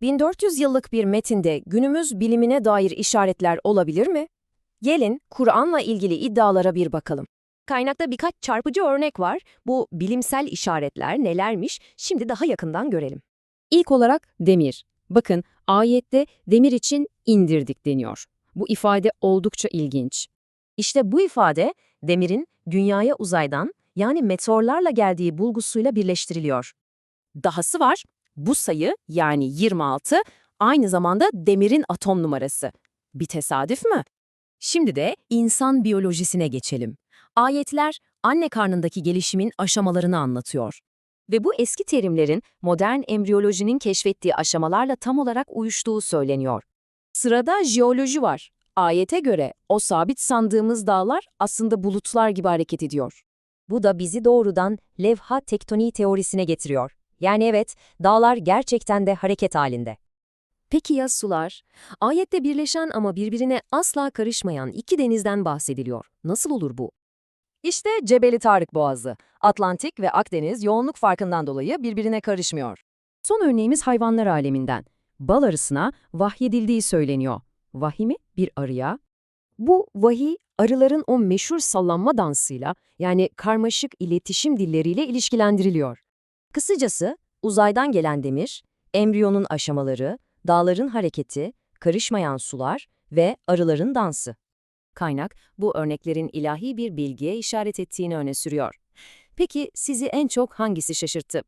1400 yıllık bir metinde günümüz bilimine dair işaretler olabilir mi? Gelin Kur'an'la ilgili iddialara bir bakalım. Kaynakta birkaç çarpıcı örnek var. Bu bilimsel işaretler nelermiş şimdi daha yakından görelim. İlk olarak demir. Bakın ayette demir için indirdik deniyor. Bu ifade oldukça ilginç. İşte bu ifade demirin dünyaya uzaydan yani meteorlarla geldiği bulgusuyla birleştiriliyor. Dahası var, bu sayı yani 26 aynı zamanda demirin atom numarası. Bir tesadüf mü? Şimdi de insan biyolojisine geçelim. Ayetler anne karnındaki gelişimin aşamalarını anlatıyor. Ve bu eski terimlerin modern embriyolojinin keşfettiği aşamalarla tam olarak uyuştuğu söyleniyor. Sırada jeoloji var. Ayete göre o sabit sandığımız dağlar aslında bulutlar gibi hareket ediyor. Bu da bizi doğrudan levha tektoniği teorisine getiriyor. Yani evet, dağlar gerçekten de hareket halinde. Peki ya sular? Ayette birleşen ama birbirine asla karışmayan iki denizden bahsediliyor. Nasıl olur bu? İşte Cebeli Tarık Boğazı. Atlantik ve Akdeniz yoğunluk farkından dolayı birbirine karışmıyor. Son örneğimiz hayvanlar aleminden. Bal arısına vahyedildiği söyleniyor. Vahiy mi? Bir arıya. Bu vahiy arıların o meşhur sallanma dansıyla yani karmaşık iletişim dilleriyle ilişkilendiriliyor. Kısacası uzaydan gelen demir, embriyonun aşamaları, dağların hareketi, karışmayan sular ve arıların dansı. Kaynak bu örneklerin ilahi bir bilgiye işaret ettiğini öne sürüyor. Peki sizi en çok hangisi şaşırttı?